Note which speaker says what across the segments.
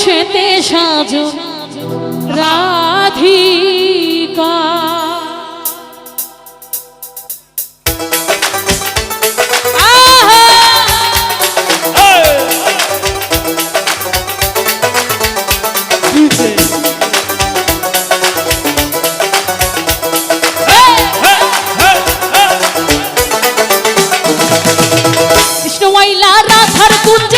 Speaker 1: সেতে সাজ রাধিকা। কৃষ্ণ মহিলা রাধার কুঞ্জ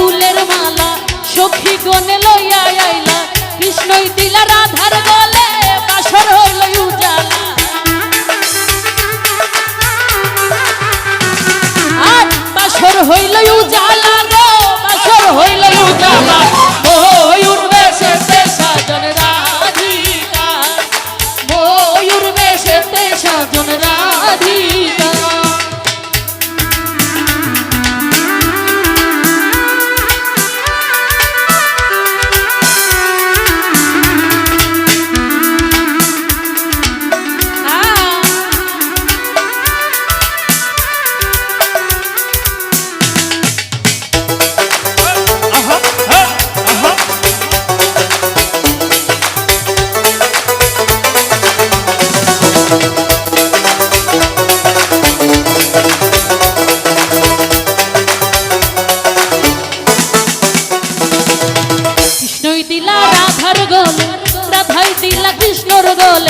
Speaker 1: ফুলের মালা, সখী গনে লইয়া আইলা। কৃষ্ণই দিলা রাধার গলে, বাসর হইল উজালা। আর বাসর হইল উজালা দিলা রাধার গলে রাধাই দিলা কৃষ্ণর গলে।